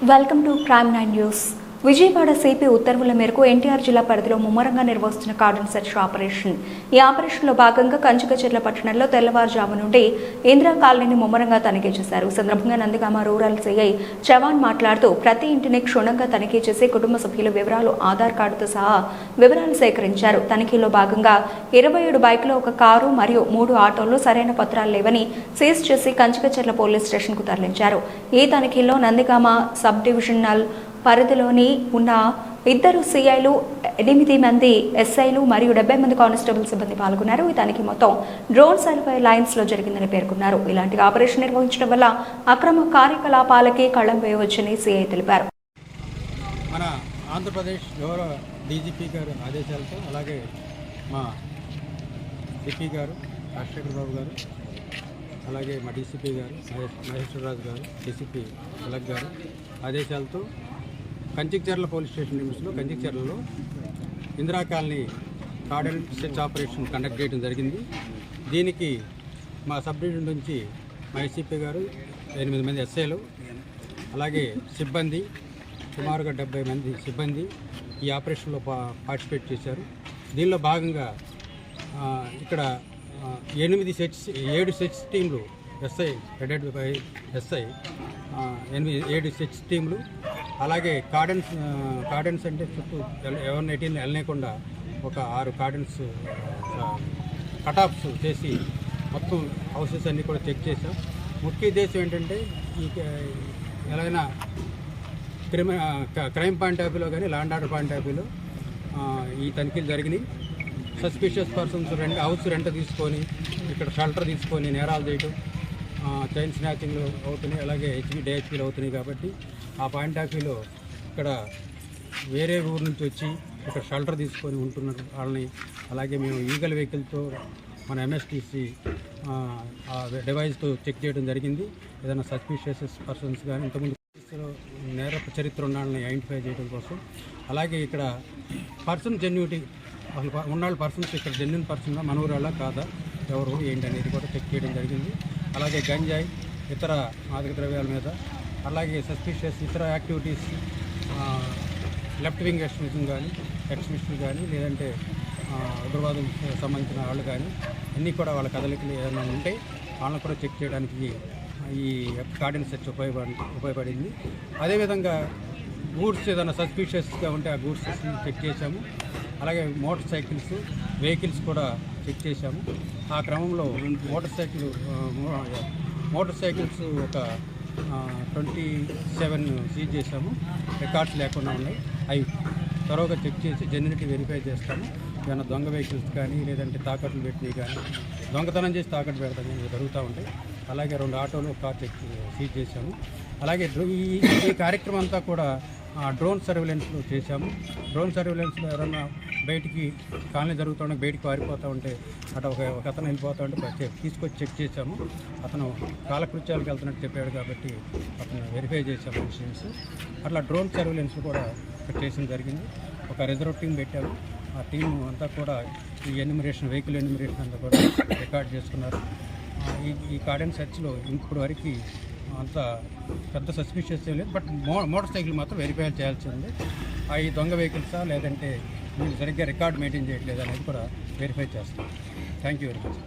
Welcome to Crime 9 News. Vijayawada CP ఉత్తర్వుల మేరకు ఎన్టీఆర్ జిల్లా పరిధిలో ముమ్మరంగా నిర్వహిస్తున్న కార్డన్ సెర్చ్ ఆపరేషన్. ఈ ఆపరేషన్లో భాగంగా కంచుకచెర్ల పట్టణంలో తెల్లవారుజాము నుండి ఇందిరా కాలనీని ముమ్మరంగా తనిఖీ చేశారు. సందర్భంగా నందిగామ రూరల్ సిఐ చవాన్ మాట్లాడుతూ ప్రతి ఇంటిని క్షుణ్ణంగా తనిఖీ చేసి కుటుంబ సభ్యుల వివరాలు ఆధార్ కార్డుతో సహా వివరాలు సేకరించారు. తనిఖీలో భాగంగా ఇరవై ఏడు బైకులు ఒక కారు మరియు మూడు ఆటోలు సరైన పత్రాలు లేవని సీజ్ చేసి కంచుకచెర్ల పోలీస్ స్టేషన్కు తరలించారు. ఈ తనిఖీలో నందిగామ సబ్ డివిజనల్ పరిధిలోని ఉన్న ఇద్దరు సిఐలు ఎనిమిది మంది ఎస్ఐలు మరియు డెబ్బై మంది కానిస్టేబుల్ సిబ్బంది పాల్గొన్నారు. ఈ తనిఖీ మొత్తం డ్రోన్ సర్వే లైన్స్లో జరిగిందని పేర్కొన్నారు. ఇలాంటి ఆపరేషన్ నిర్వహించడం వల్ల అక్రమ కార్యకలాపాలకి కళ్ళం వేయవచ్చని సిఐ తెలిపారు. మన ఆంధ్రప్రదేశ్ గౌరవ డీజీపీ గారు ఆదేశాలతో అలాగే మా సిపి గారు రాజశేఖర్ బాబు గారు అలాగే మా డీసీపీ గారు మహేశ్వరరాజు గారు డీసీపీ తిలక్ గారు ఆదేశాలతో కంచిక్చర్ల పోలీస్ స్టేషన్ లిమిట్స్లో కంచిక్చర్లలో Indira colony cordon search operation conduct చేయడం జరిగింది. దీనికి మా సబ్ డివిజన్ నుంచి మా ఎస్సీపీ గారు ఎనిమిది మంది ఎస్ఐలు అలాగే సిబ్బంది సుమారుగా డెబ్బై మంది సిబ్బంది ఈ ఆపరేషన్లో పా పార్టిసిపేట్ చేశారు. దీనిలో భాగంగా ఇక్కడ ఎనిమిది సెట్స్ ఏడు సెట్స్ టీంలు ఎస్ఐ హెడెడ్ బై ఎస్ఐ ఎనిమిది ఏడు సెట్స్ టీంలు అలాగే కార్డెన్స్ కార్డెన్స్ అంటే చుట్టూ ఎవరిని ఎటీని వెళ్ళకుండా ఒక ఆరు కార్డెన్స్ కటాప్స్ చేసి మొత్తం హౌసెస్ అన్నీ కూడా చెక్ చేసాం ముఖ్య ఉద్దేశం ఏంటంటే ఈ ఎలాగైనా క్రిమి క్రైమ్ పాయింట్ ఆఫ్ వ్యూలో కానీ ల్యాండ్ ఆర్డర్ పాయింట్ ఆఫ్ వ్యూలో ఈ తనిఖీలు జరిగినాయి. Suspicious persons rent house rent తీసుకొని ఇక్కడ షెల్టర్ తీసుకొని నేరాలు చేయటం చైన్ స్నాచింగ్లు అవుతున్నాయి. అలాగే హెచ్పి డిహెచ్పీలు అవుతున్నాయి కాబట్టి ఆ పాయింట్ ఆఫ్ వ్యూలో ఇక్కడ వేరే ఊరు నుంచి వచ్చి ఇక్కడ షెల్టర్ తీసుకొని ఉంటున్న వాళ్ళని. అలాగే మేము ఈగల్ వెహికల్తో మన ఎంఎస్టీసీ డివైస్తో చెక్ చేయడం జరిగింది. ఏదైనా సస్పిషియస్ పర్సన్స్ కానీ ఇంతకుముందు నేర నేరపు చరిత్ర ఉన్న వాళ్ళని ఐడెంటిఫై చేయడం కోసం. అలాగే ఇక్కడ పర్సన్ జెన్యూటీ అసలు ప- పర్సన్స్ ఇక్కడ జెన్యున్ పర్సన్ మన ఊరాళ్ళ కాదా ఎవరు ఏంటి అనేది కూడా చెక్ చేయడం జరిగింది. అలాగే గంజాయి ఇతర మాదక ద్రవ్యాల మీద అలాగే సస్పిషియస్ ఇతర యాక్టివిటీస్ లెఫ్ట్ వింగ్ ఎక్స్ట్రీమిజం కానీ ఎక్స్ట్రీమిస్టులు కానీ లేదంటే ఉగ్రవాదం సంబంధించిన వాళ్ళు కానీ అన్నీ కూడా వాళ్ళ కదలికలు ఏదైనా ఉంటే వాళ్ళని కూడా చెక్ చేయడానికి ఈ గార్డెన్ సెర్చ్ ఉపయోగపడి ఉపయోగపడింది. అదేవిధంగా గూడ్స్ ఏదైనా సస్పిషియస్గా ఉంటే ఆ గూడ్స్ చెక్ చేశాము. అలాగే మోటార్ సైకిల్స్ వెహికల్స్ కూడా చెక్ చేశాము. ఆ క్రమంలో మోటార్ సైకిల్ మోటార్ సైకిల్స్ ఒక ట్వంటీ సెవెన్ సీజ్ చేశాము. రికార్డ్స్ లేకుండా ఉన్నాయి. అవి త్వరగా చెక్ చేసి జెన్యునిటీ వెరిఫై చేస్తాము. ఏమైనా దొంగ వెహికల్స్ కానీ లేదంటే తాకట్లు పెట్టినవి కానీ దొంగతనం చేసి తాకట్టు పెడతాం ఇవి జరుగుతూ ఉంటాయి. అలాగే రెండు ఆటోలు ఒక కార్ చెక్ సీజ్ చేశాము. అలాగే డ్రో- ఈ ఈ కార్యక్రమం అంతా కూడా డ్రోన్ సర్వేలెన్స్లో చేశాము. డ్రోన్ సర్వేలెన్స్లో ఎవరన్నా బయటికి కాలనీ జరుగుతుండే బయటికి పారిపోతూ ఉంటే అటు ఒక ఒక అతను వెళ్ళిపోతూ ఉంటే తీసుకొచ్చి చెక్ చేశాము. అతను కాలకృత్యాలకు వెళ్తున్నట్టు చెప్పాడు కాబట్టి అతను వెరిఫై చేశాము ఇన్సూరెన్స్ అట్లా డ్రోన్ సర్వేలెన్స్ కూడా చేయడం జరిగింది. ఒక రిజర్వ్ టీం పెట్టాము. ఆ టీం అంతా కూడా ఈ ఎన్యూమరేషన్ వెహికల్ ఎన్యూమరేషన్ అంతా కూడా రికార్డ్ చేసుకున్నారు. ఈ ఈ కార్డెన్ సెర్చ్లో ఇప్పుడు వరకు అంత పెద్ద సస్పిషియస్ ఏం లేదు. బట్ మో మోటార్ సైకిల్ మాత్రం వెరిఫై చేయాల్సి ఉంది. అవి దొంగ వెహికల్సా లేదంటే మీరు సరిగ్గా రికార్డ్ మెయింటైన్ చేయట్లేదు అనేది కూడా వెరిఫై చేస్తాం. Thank you very much